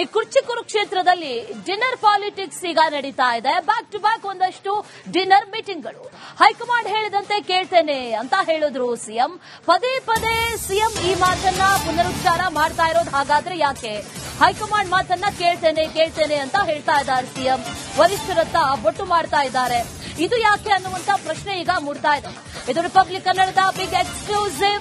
ಈ ಕುರ್ಚಿ ಕುರುಕ್ಷೇತ್ರದಲ್ಲಿ ಡಿನ್ನರ್ ಪಾಲಿಟಿಕ್ಸ್ ಈಗ ನಡೀತಾ ಇದೆ. ಬ್ಯಾಕ್ ಟು ಬ್ಯಾಕ್ ಒಂದಷ್ಟು ಡಿನ್ನರ್ ಮೀಟಿಂಗ್ಗಳು. ಹೈಕಮಾಂಡ್ ಹೇಳಿದಂತೆ ಕೇಳ್ತೇನೆ ಅಂತ ಹೇಳಿದ್ರು ಸಿಎಂ. ಪದೇ ಪದೇ ಸಿಎಂ ಈ ಮಾತನ್ನ ಪುನರುಚ್ಚಾರ ಮಾಡ್ತಾ ಇರೋದು ಹಾಗಾದ್ರೆ ಯಾಕೆ? ಹೈಕಮಾಂಡ್ ಮಾತನ್ನ ಕೇಳ್ತೇನೆ ಕೇಳ್ತೇನೆ ಅಂತ ಹೇಳ್ತಾ ಇದ್ದಾರೆ ಸಿಎಂ. ವರಿಷ್ಠರತ್ತ ಬೊಟ್ಟು ಮಾಡ್ತಾ ಇದ್ದಾರೆ. ಇದು ಯಾಕೆ ಅನ್ನುವಂತ ಪ್ರಶ್ನೆ ಈಗ ಮೂಡ್ತಾ ಇದೆ. ಇದು ರಿಪಬ್ಲಿಕ್ ಕನ್ನಡದ ಬಿಗ್ ಎಕ್ಸ್ಕ್ಲೂಸಿವ್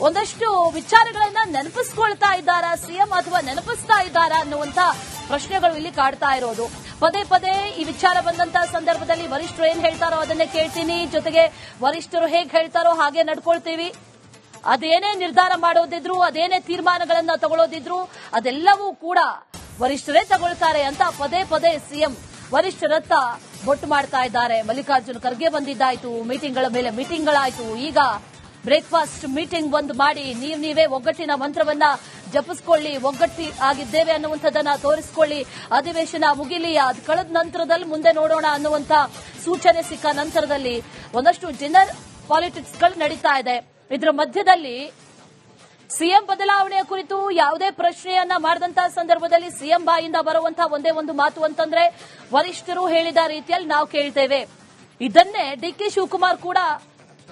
ಒಂದಷ್ಟು ವಿಚಾರಗಳನ್ನ ನೆನಪಿಸ್ಕೊಳ್ತಾ ಇದ್ದಾರಾ, ಸಿಎಂ ಅಥವಾ ನೆನಪಿಸ್ತಾ ಇದ್ದಾರಾ ಅನ್ನುವಂತ ಪ್ರಶ್ನೆಗಳು ಇಲ್ಲಿ ಕಾಡ್ತಾ ಇರೋದು. ಪದೇ ಪದೇ ಈ ವಿಚಾರ ಬಂದಂತಹ ಸಂದರ್ಭದಲ್ಲಿ ವರಿಷ್ಠರು ಏನ್ ಹೇಳ್ತಾರೋ ಅದನ್ನೇ ಕೇಳ್ತೀನಿ. ಜೊತೆಗೆ ವರಿಷ್ಠರು ಹೇಗೆ ಹೇಳ್ತಾರೋ ಹಾಗೆ ನಡ್ಕೊಳ್ತೀವಿ. ಅದೇನೇ ನಿರ್ಧಾರ ಮಾಡೋದಿದ್ರು, ಅದೇನೇ ತೀರ್ಮಾನಗಳನ್ನ ತಗೊಳ್ಳೋದಿದ್ರು ಅದೆಲ್ಲವೂ ಕೂಡ ವರಿಷ್ಠರೇ ತಗೊಳ್ತಾರೆ ಅಂತ ಪದೇ ಪದೇ ಸಿಎಂ ವರಿಷ್ಠರತ್ತ ಬೊಟ್ಟು ಮಾಡ್ತಾ ಇದ್ದಾರೆ. ಮಲ್ಲಿಕಾರ್ಜುನ್ ಖರ್ಗೆ ಬಂದಿದ್ದಾಯ್ತು, ಮೀಟಿಂಗ್ಗಳ ಮೇಲೆ ಮೀಟಿಂಗ್ಗಳಾಯ್ತು. ಈಗ ಬ್ರೇಕ್ಫಾಸ್ಟ್ ಮೀಟಿಂಗ್ ಒಂದು ಮಾಡಿ ನೀವು ನೀವೇ ಒಗ್ಗಟ್ಟಿನ ಮಂತ್ರವನ್ನ ಜಪಿಸ್ಕೊಳ್ಳಿ, ಒಗ್ಗಟ್ಟಿ ಆಗಿದ್ದೇವೆ ಅನ್ನುವಂಥದ್ದನ್ನ ತೋರಿಸ್ಕೊಳ್ಳಿ. ಅಧಿವೇಶನ ಮುಗಿಲಿ ಅದು ಕಳೆದ ನಂತರದಲ್ಲಿ ಮುಂದೆ ನೋಡೋಣ ಅನ್ನುವಂತ ಸೂಚನೆ ಸಿಕ್ಕ ನಂತರದಲ್ಲಿ ಒಂದಷ್ಟು ಡಿನ್ನರ್ ಪಾಲಿಟಿಕ್ಸ್ಗಳು ನಡೀತಾ ಇದೆ. ಇದರ ಮಧ್ಯದಲ್ಲಿ ಸಿಎಂ ಬದಲಾವಣೆಯ ಕುರಿತು ಯಾವುದೇ ಪ್ರಶ್ನೆಯನ್ನ ಮಾಡಿದಂತಹ ಸಂದರ್ಭದಲ್ಲಿ ಸಿಎಂ ಬಾಯಿಂದ ಬರುವಂತಹ ಒಂದೇ ಒಂದು ಮಾತು ಅಂತಂದ್ರೆ ವರಿಷ್ಠರು ಹೇಳಿದ ರೀತಿಯಲ್ಲಿ ನಾವು ಕೇಳ್ತೇವೆ. ಇದನ್ನೇ ಡಿ ಕೆ ಶಿವಕುಮಾರ್ ಕೂಡ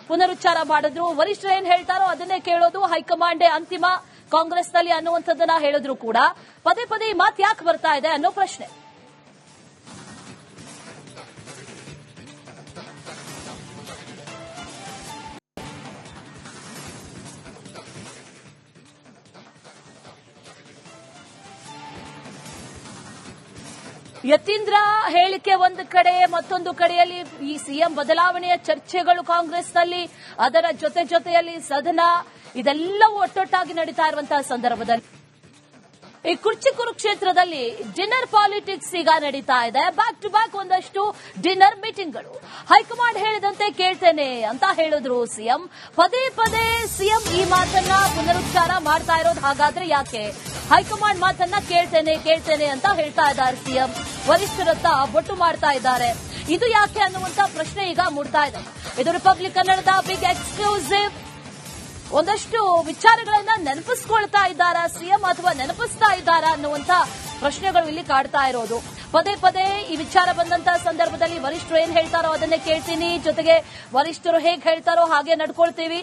ಪುನರುಚ್ಚಾರ ಮಾಡಿದ್ರು. ವರಿಷ್ಠರು ಏನ್ ಹೇಳ್ತಾರೋ ಅದನ್ನೇ ಕೇಳೋದು ಹೈಕಮಾಂಡೇ ಅಂತಿಮ. ಕಾಂಗ್ರೆಸ್ನಲ್ಲಿ ಅನ್ನುವಂಥದ್ದನ್ನ ಹೇಳಿದ್ರು ಕೂಡ. ಪದೇ ಪದೇ ಈ ಮಾತು ಯಾಕೆ ಬರ್ತಾ ಇದೆ ಅನ್ನೋ ಪ್ರಶ್ನೆ. ಯತೀಂದ್ರ ಹೇಳಿಕೆ ಒಂದು ಕಡೆ, ಮತ್ತೊಂದು ಕಡೆಯಲ್ಲಿ ಈ ಸಿಎಂ ಬದಲಾವಣೆಯ ಚರ್ಚೆಗಳು ಕಾಂಗ್ರೆಸ್ನಲ್ಲಿ, ಅದರ ಜೊತೆ ಜೊತೆಯಲ್ಲಿ ಸದನ ಇದೆಲ್ಲವೂ ಒಟ್ಟೊಟ್ಟಾಗಿ ನಡೀತಾ ಇರುವಂತಹ ಸಂದರ್ಭದಲ್ಲಿ. ಈ ಕುರ್ಚಿ ಕುರುಕ್ಷೇತ್ರದಲ್ಲಿ ಡಿನ್ನರ್ ಪಾಲಿಟಿಕ್ಸ್ ಈಗ ನಡೀತಾ ಇದೆ. ಬ್ಯಾಕ್ ಟು ಬ್ಯಾಕ್ ಒಂದಷ್ಟು ಡಿನ್ನರ್ ಮೀಟಿಂಗ್ಗಳು. ಹೈಕಮಾಂಡ್ ಹೇಳಿದಂತೆ ಕೇಳ್ತೇನೆ ಅಂತ ಹೇಳಿದ್ರು ಸಿಎಂ. ಪದೇ ಪದೇ ಸಿಎಂ ಈ ಮಾತನ್ನ ಪುನರುಚ್ಚಾರ ಮಾಡ್ತಾ ಇರೋದು ಹಾಗಾದ್ರೆ ಯಾಕೆ? ಹೈಕಮಾಂಡ್ ಮಾತನ್ನ ಕೇಳ್ತೇನೆ ಕೇಳ್ತೇನೆ ಅಂತ ಹೇಳ್ತಾ ಇದ್ದಾರೆ ಸಿಎಂ. ವರಿಷ್ಠರತ್ತ ಬೊಟ್ಟು ಮಾಡ್ತಾ ಇದ್ದಾರೆ. ಇದು ಯಾಕೆ ಅನ್ನುವಂತ ಪ್ರಶ್ನೆ ಈಗ ಮೂಡ್ತಾ ಇದೆ. ಇದು ರಿಪಬ್ಲಿಕ್ ಕನ್ನಡದ ಬಿಗ್ ಎಕ್ಸ್ಕ್ಲೂಸಿವ್ ಒಂದಷ್ಟು ವಿಚಾರಗಳನ್ನ ನೆನಪಿಸ್ಕೊಳ್ತಾ ಇದ್ದಾರಾ, ಸಿಎಂ ಅಥವಾ ನೆನಪಿಸ್ತಾ ಇದ್ದಾರಾ ಅನ್ನುವಂತ ಪ್ರಶ್ನೆಗಳು ಇಲ್ಲಿ ಕಾಡ್ತಾ ಇರೋದು. ಪದೇ ಪದೇ ಈ ವಿಚಾರ ಬಂದಂತ ಸಂದರ್ಭದಲ್ಲಿ ವರಿಷ್ಠರು ಏನ್ ಹೇಳ್ತಾರೋ ಅದನ್ನೇ ಕೇಳ್ತೀನಿ. ಜೊತೆಗೆ ವರಿಷ್ಠರು ಹೇಗ್ ಹೇಳ್ತಾರೋ ಹಾಗೆ ನಡ್ಕೊಳ್ತೀವಿ.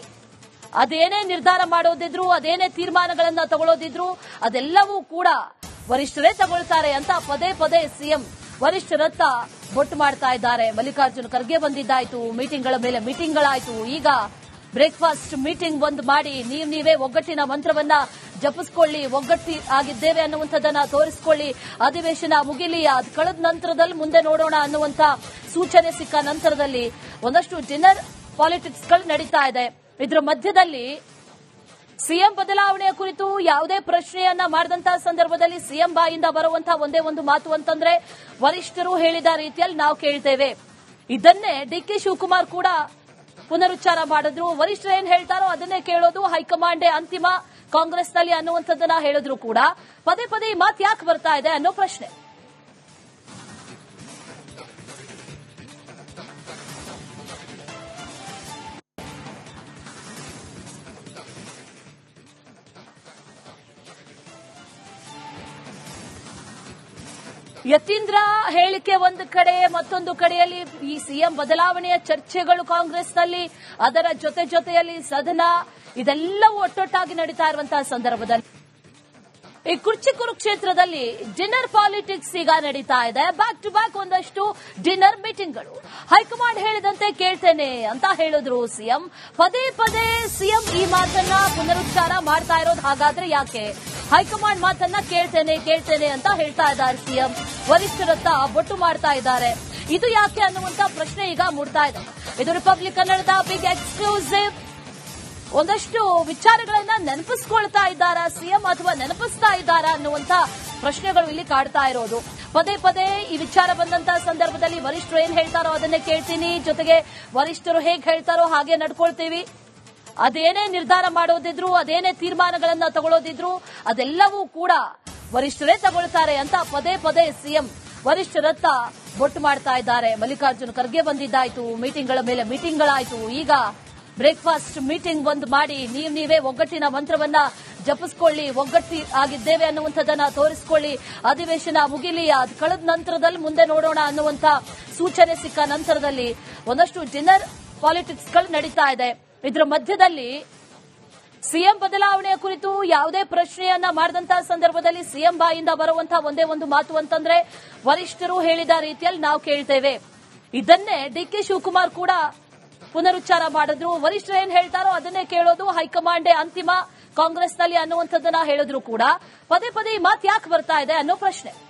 ಅದೇನೇ ನಿರ್ಧಾರ ಮಾಡೋದಿದ್ರು, ಅದೇನೇ ತೀರ್ಮಾನಗಳನ್ನ ತಗೊಳ್ಳೋದಿದ್ರು ಅದೆಲ್ಲವೂ ಕೂಡ ವರಿಷ್ಠರೇ ತಗೊಳ್ತಾರೆ ಅಂತ ಪದೇ ಪದೇ ಸಿಎಂ ವರಿಷ್ಠರತ್ತ ಬೊಟ್ಟು ಮಾಡ್ತಾ ಇದ್ದಾರೆ. ಮಲ್ಲಿಕಾರ್ಜುನ್ ಖರ್ಗೆ ಬಂದಿದ್ದಾಯ್ತು, ಮೀಟಿಂಗ್ಗಳ ಮೇಲೆ ಮೀಟಿಂಗ್ಗಳಾಯ್ತು. ಈಗ ಬ್ರೇಕ್ಫಾಸ್ಟ್ ಮೀಟಿಂಗ್ ಒಂದು ಮಾಡಿ ನೀವ್ ನೀವೇ ಒಗ್ಗಟ್ಟಿನ ಮಂತ್ರವನ್ನ ಜಪಿಸ್ಕೊಳ್ಳಿ, ಒಗ್ಗಟ್ಟಿ ಆಗಿದ್ದೇವೆ ಅನ್ನುವಂಥದ್ದನ್ನ ತೋರಿಸಿಕೊಳ್ಳಿ. ಅಧಿವೇಶನ ಮುಗಿಲಿ, ಅದು ಕಳೆದ ನಂತರದಲ್ಲಿ ಮುಂದೆ ನೋಡೋಣ ಅನ್ನುವಂತ ಸೂಚನೆ ಸಿಕ್ಕ ನಂತರದಲ್ಲಿ ಒಂದಷ್ಟು ಡಿನ್ನರ್ ಪಾಲಿಟಿಕ್ಸ್ಗಳು ನಡೀತಾ ಇದೆ. ಇದರ ಮಧ್ಯದಲ್ಲಿ ಸಿಎಂ ಬದಲಾವಣೆಯ ಕುರಿತು ಯಾವುದೇ ಪ್ರಶ್ನೆಯನ್ನ ಮಾಡಿದಂತಹ ಸಂದರ್ಭದಲ್ಲಿ ಸಿಎಂ ಬಾಯಿಂದ ಬರುವಂತಹ ಒಂದೇ ಒಂದು ಮಾತು ಅಂತಂದ್ರೆ, ವರಿಷ್ಠರು ಹೇಳಿದ ರೀತಿಯಲ್ಲಿ ನಾವು ಕೇಳ್ತೇವೆ. ಇದನ್ನೇ ಡಿ ಕೆ ಶಿವಕುಮಾರ್ ಕೂಡ ಪುನರುಚ್ಚಾರ ಮಾಡಿದ್ರು. ವರಿಷ್ಠರು ಏನ್ ಹೇಳ್ತಾರೋ ಅದನ್ನೇ ಕೇಳೋದು ಹೈಕಮಾಂಡೇ ಅಂತಿಮ. ಕಾಂಗ್ರೆಸ್ನಲ್ಲಿ ಅನ್ನುವಂಥದ್ದನ್ನ ಹೇಳಿದ್ರು ಕೂಡ. ಪದೇ ಪದೇ ಈ ಮಾತು ಯಾಕೆ ಬರ್ತಾ ಇದೆ ಅನ್ನೋ ಪ್ರಶ್ನೆ. ಯತೀಂದ್ರ ಹೇಳಿಕೆ ಒಂದು ಕಡೆ, ಮತ್ತೊಂದು ಕಡೆಯಲ್ಲಿ ಈ ಸಿಎಂ ಬದಲಾವಣೆಯ ಚರ್ಚೆಗಳು ಕಾಂಗ್ರೆಸ್ನಲ್ಲಿ, ಅದರ ಜೊತೆ ಜೊತೆಯಲ್ಲಿ ಸದನ ಇದೆಲ್ಲವೂ ಒಟ್ಟೊಟ್ಟಾಗಿ ನಡೀತಾ ಇರುವಂತಹ ಸಂದರ್ಭದಲ್ಲಿ. ಈ ಕುರ್ಚಿಕುರು ಕುರುಕ್ಷೇತ್ರದಲ್ಲಿ ಡಿನ್ನರ್ ಪಾಲಿಟಿಕ್ಸ್ ಈಗ ನಡೀತಾ ಇದೆ. ಬ್ಯಾಕ್ ಟು ಬ್ಯಾಕ್ ಒಂದಷ್ಟು ಡಿನ್ನರ್ ಮೀಟಿಂಗ್ಗಳು. ಹೈಕಮಾಂಡ್ ಹೇಳಿದಂತೆ ಕೇಳ್ತೇನೆ ಅಂತ ಹೇಳಿದ್ರು ಸಿಎಂ. ಪದೇ ಪದೇ ಸಿಎಂ ಈ ಮಾತನ್ನ ಪುನರುಚ್ಚಾರ ಮಾಡ್ತಾ ಇರೋದು ಹಾಗಾದ್ರೆ ಯಾಕೆ? ಹೈಕಮಾಂಡ್ ಮಾತನ್ನ ಕೇಳ್ತೇನೆ ಕೇಳ್ತೇನೆ ಅಂತ ಹೇಳ್ತಾ ಇದ್ದಾರೆ ಸಿಎಂ. ವರಿಷ್ಠರತ್ತ ಬೊಟ್ಟು ಮಾಡ್ತಾ ಇದ್ದಾರೆ. ಇದು ಯಾಕೆ ಅನ್ನುವಂತ ಪ್ರಶ್ನೆ ಈಗ ಮೂಡ್ತಾ ಇದೆ. ಇದು ರಿಪಬ್ಲಿಕ್ ಕನ್ನಡದ ಬಿಗ್ ಎಕ್ಸ್ಕ್ಲೂಸಿವ್ ಒಂದಷ್ಟು ವಿಚಾರಗಳನ್ನ ನೆನಪಿಸ್ಕೊಳ್ತಾ ಇದ್ದಾರಾ, ಸಿಎಂ ಅಥವಾ ನೆನಪಿಸ್ತಾ ಇದ್ದಾರಾ ಅನ್ನುವಂತ ಪ್ರಶ್ನೆಗಳು ಇಲ್ಲಿ ಕಾಡ್ತಾ ಇರೋದು. ಪದೇ ಪದೇ ಈ ವಿಚಾರ ಬಂದಂತ ಸಂದರ್ಭದಲ್ಲಿ ವರಿಷ್ಠರು ಏನ್ ಹೇಳ್ತಾರೋ ಅದನ್ನೇ ಕೇಳ್ತೀನಿ. ಜೊತೆಗೆ ವರಿಷ್ಠರು ಹೇಗೆ ಹೇಳ್ತಾರೋ ಹಾಗೆ ನಡ್ಕೊಳ್ತೀವಿ. ಅದೇನೇ ನಿರ್ಧಾರ ಮಾಡೋದಿದ್ರು, ಅದೇನೇ ತೀರ್ಮಾನಗಳನ್ನ ತಗೊಳ್ಳೋದಿದ್ರು ಅದೆಲ್ಲವೂ ಕೂಡ ವರಿಷ್ಠರೇ ತಗೊಳ್ತಾರೆ ಅಂತ ಪದೇ ಪದೇ ಸಿಎಂ ವರಿಷ್ಠರತ್ತ ಬೊಟ್ಟು ಮಾಡ್ತಾ ಇದ್ದಾರೆ. ಮಲ್ಲಿಕಾರ್ಜುನ್ ಖರ್ಗೆ ಬಂದಿದ್ದಾಯ್ತು, ಮೀಟಿಂಗ್ಗಳ ಮೇಲೆ ಮೀಟಿಂಗ್ಗಳಾಯ್ತು. ಈಗ ಬ್ರೇಕ್ಫಾಸ್ಟ್ ಮೀಟಿಂಗ್ ಒಂದು ಮಾಡಿ ನೀವು ನೀವೇ ಒಗ್ಗಟ್ಟಿನ ಮಂತ್ರವನ್ನ ಜಪಿಸ್ಕೊಳ್ಳಿ, ಒಗ್ಗಟ್ಟಿ ಆಗಿದ್ದೇವೆ ಅನ್ನುವಂಥದ್ದನ್ನ ತೋರಿಸ್ಕೊಳ್ಳಿ. ಅಧಿವೇಶನ ಮುಗಿಲಿ, ಅದು ಕಳೆದ ನಂತರದಲ್ಲಿ ಮುಂದೆ ನೋಡೋಣ ಅನ್ನುವಂತ ಸೂಚನೆ ಸಿಕ್ಕ ನಂತರದಲ್ಲಿ ಒಂದಷ್ಟು ಡಿನ್ನರ್ ಪಾಲಿಟಿಕ್ಸ್ಗಳು ನಡೀತಾ ಇದೆ. ಇದರ ಮಧ್ಯದಲ್ಲಿ ಸಿಎಂ ಬದಲಾವಣೆಯ ಕುರಿತು ಯಾವುದೇ ಪ್ರಶ್ನೆಯನ್ನ ಮಾಡಿದಂತಹ ಸಂದರ್ಭದಲ್ಲಿ ಸಿಎಂ ಬಾಯಿಂದ ಬರುವಂತಹ ಒಂದೇ ಒಂದು ಮಾತು ಅಂತಂದ್ರೆ ವರಿಷ್ಠರು ಹೇಳಿದ ರೀತಿಯಲ್ಲಿ ನಾವು ಕೇಳ್ತೇವೆ. ಇದನ್ನೇ ಡಿ ಕೆ ಶಿವಕುಮಾರ್ ಕೂಡ ಪುನರುಚ್ಚಾರ ಮಾಡಿದ್ರು. ವರಿಷ್ಠರು ಏನ್ ಹೇಳ್ತಾರೋ ಅದನ್ನೇ ಕೇಳೋದು ಹೈಕಮಾಂಡೇ ಅಂತಿಮ. ಕಾಂಗ್ರೆಸ್ನಲ್ಲಿ ಅನ್ನುವಂಥದ್ದನ್ನ ಹೇಳಿದ್ರು ಕೂಡ. ಪದೇ ಪದೇ ಈ ಮಾತು ಯಾಕೆ ಬರ್ತಾ ಇದೆ ಅನ್ನೋ ಪ್ರಶ್ನೆ.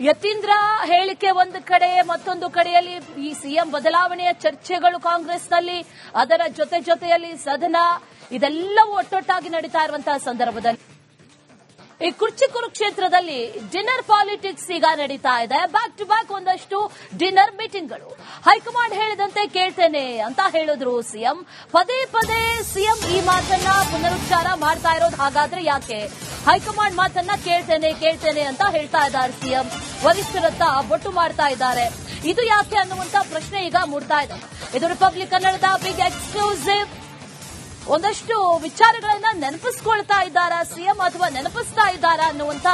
ಯತೀಂದ್ರ ಹೇಳಿಕೆ ಒಂದು ಕಡೆ, ಮತ್ತೊಂದು ಕಡೆಯಲ್ಲಿ ಈ ಸಿಎಂ ಬದಲಾವಣೆಯ ಚರ್ಚೆಗಳು ಕಾಂಗ್ರೆಸ್ನಲ್ಲಿ, ಅದರ ಜೊತೆ ಜೊತೆಯಲ್ಲಿ ಸದನ, ಇದೆಲ್ಲವೂ ಒಟ್ಟೊಟ್ಟಾಗಿ ನಡೀತಾ ಇರುವಂತಹ ಸಂದರ್ಭದಲ್ಲಿ. ಈ ಕುರ್ಚಿ ಕ್ಷೇತ್ರದಲ್ಲಿ ಡಿನ್ನರ್ ಪಾಲಿಟಿಕ್ಸ್ ಈಗ ನಡೀತಾ ಇದೆ. ಬ್ಯಾಕ್ ಟು ಬ್ಯಾಕ್ ಒಂದಷ್ಟು ಡಿನ್ನರ್ ಮೀಟಿಂಗ್ಗಳು. ಹೈಕಮಾಂಡ್ ಹೇಳಿದಂತೆ ಕೇಳ್ತೇನೆ ಅಂತ ಹೇಳಿದ್ರು ಸಿಎಂ. ಪದೇ ಪದೇ ಸಿಎಂ ಈ ಮಾತನ್ನ ಪುನರುಚ್ಚಾರ ಮಾಡ್ತಾ ಇರೋದು ಹಾಗಾದ್ರೆ ಯಾಕೆ? ಹೈಕಮಾಂಡ್ ಮಾತನ್ನ ಕೇಳ್ತೇನೆ ಕೇಳ್ತೇನೆ ಅಂತ ಹೇಳ್ತಾ ಇದ್ದಾರೆ ಸಿಎಂ. ವರಿಷ್ಠರತ್ತ ಬೊಟ್ಟು ಮಾಡ್ತಾ ಇದ್ದಾರೆ. ಇದು ಯಾಕೆ ಅನ್ನುವಂತ ಪ್ರಶ್ನೆ ಈಗ ಮೂಡ್ತಾ ಇದೆ. ಇದು ರಿಪಬ್ಲಿಕ್ ಕನ್ನಡದ ಬಿಗ್ ಎಕ್ಸ್ಕ್ಲೂಸಿವ್ ಒಂದಷ್ಟು ವಿಚಾರಗಳನ್ನ ನೆನಪಿಸ್ಕೊಳ್ತಾ ಇದ್ದಾರಾ, ಸಿಎಂ ಅಥವಾ ನೆನಪಿಸ್ತಾ ಇದ್ದಾರಾ ಅನ್ನುವಂತ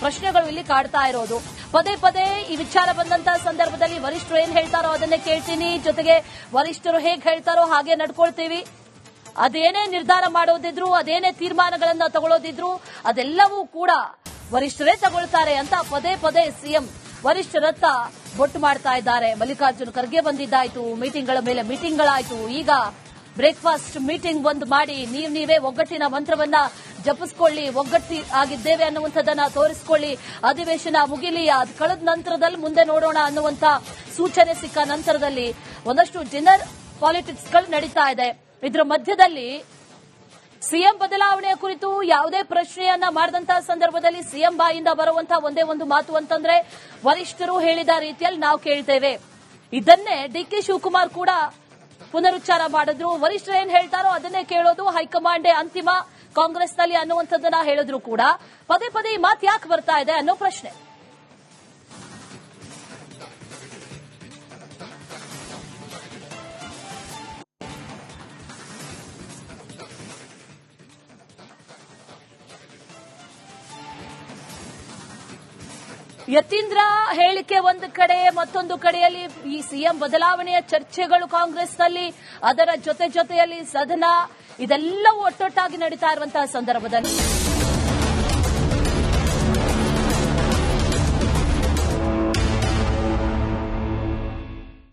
ಪ್ರಶ್ನೆಗಳು ಇಲ್ಲಿ ಕಾಡ್ತಾ ಇರೋದು. ಪದೇ ಪದೇ ಈ ವಿಚಾರ ಬಂದಂತಹ ಸಂದರ್ಭದಲ್ಲಿ ವರಿಷ್ಠರು ಏನ್ ಹೇಳ್ತಾರೋ ಅದನ್ನೇ ಕೇಳ್ತೀನಿ. ಜೊತೆಗೆ ವರಿಷ್ಠರು ಹೇಗೆ ಹೇಳ್ತಾರೋ ಹಾಗೆ ನಡ್ಕೊಳ್ತೀವಿ. ಅದೇನೇ ನಿರ್ಧಾರ ಮಾಡೋದಿದ್ರು, ಅದೇನೇ ತೀರ್ಮಾನಗಳನ್ನ ತಗೊಳ್ಳೋದಿದ್ರು ಅದೆಲ್ಲವೂ ಕೂಡ ವರಿಷ್ಠರೇ ತಗೊಳ್ತಾರೆ ಅಂತ ಪದೇ ಪದೇ ಸಿಎಂ ವರಿಷ್ಠರತ್ತ ಬೊಟ್ಟು ಮಾಡ್ತಾ ಇದ್ದಾರೆ. ಮಲ್ಲಿಕಾರ್ಜುನ್ ಖರ್ಗೆ ಬಂದಿದ್ದಾಯ್ತು, ಮೀಟಿಂಗ್ಗಳ ಮೇಲೆ ಮೀಟಿಂಗ್ಗಳಾಯ್ತು. ಈಗ ಬ್ರೇಕ್ಫಾಸ್ಟ್ ಮೀಟಿಂಗ್ ಒಂದು ಮಾಡಿ ನೀವು ನೀವೇ ಒಗ್ಗಟ್ಟಿನ ಮಂತ್ರವನ್ನ ಜಪಿಸ್ಕೊಳ್ಳಿ, ಒಗ್ಗಟ್ಟಿ ಆಗಿದ್ದೇವೆ ಅನ್ನುವಂಥದ್ದನ್ನ ತೋರಿಸ್ಕೊಳ್ಳಿ. ಅಧಿವೇಶನ ಮುಗಿಲಿ, ಅದು ಕಳೆದ ನಂತರದಲ್ಲಿ ಮುಂದೆ ನೋಡೋಣ ಅನ್ನುವಂತ ಸೂಚನೆ ಸಿಕ್ಕ ನಂತರದಲ್ಲಿ ಒಂದಷ್ಟು ಡಿನ್ನರ್ ಪಾಲಿಟಿಕ್ಸ್ಗಳು ನಡೀತಾ ಇದೆ. ಇದರ ಮಧ್ಯದಲ್ಲಿ ಸಿಎಂ ಬದಲಾವಣೆಯ ಕುರಿತು ಯಾವುದೇ ಪ್ರಶ್ನೆಯನ್ನ ಮಾಡಿದಂತಹ ಸಂದರ್ಭದಲ್ಲಿ ಸಿಎಂ ಬಾಯಿಂದ ಬರುವಂತಹ ಒಂದೇ ಒಂದು ಮಾತು ಅಂತಂದ್ರೆ, ವರಿಷ್ಠರು ಹೇಳಿದ ರೀತಿಯಲ್ಲಿ ನಾವು ಕೇಳ್ತೇವೆ. ಇದನ್ನೇ ಡಿ ಕೆ ಶಿವಕುಮಾರ್ ಕೂಡ ಪುನರುಚ್ಚಾರ ಮಾಡಿದ್ರು. ವರಿಷ್ಠರು ಏನ್ ಹೇಳ್ತಾರೋ ಅದನ್ನೇ ಕೇಳೋದು ಹೈಕಮಾಂಡೇ ಅಂತಿಮ. ಕಾಂಗ್ರೆಸ್ನಲ್ಲಿ ಅನ್ನುವಂಥದ್ದನ್ನ ಹೇಳಿದ್ರು ಕೂಡ. ಪದೇ ಪದೇ ಈ ಮಾತು ಯಾಕೆ ಬರ್ತಾ ಇದೆ ಅನ್ನೋ ಪ್ರಶ್ನೆ. ಯತೀಂದ್ರ ಹೇಳಿಕೆ ಒಂದು ಕಡೆ, ಮತ್ತೊಂದು ಕಡೆಯಲ್ಲಿ ಈ ಸಿಎಂ ಬದಲಾವಣೆಯ ಚರ್ಚೆಗಳು ಕಾಂಗ್ರೆಸ್ನಲ್ಲಿ, ಅದರ ಜೊತೆ ಜೊತೆಯಲ್ಲಿ ಸದನ ಇದೆಲ್ಲವೂ ಒಟ್ಟೊಟ್ಟಾಗಿ ನಡೀತಾ ಇರುವಂತಹ ಸಂದರ್ಭದಲ್ಲಿ.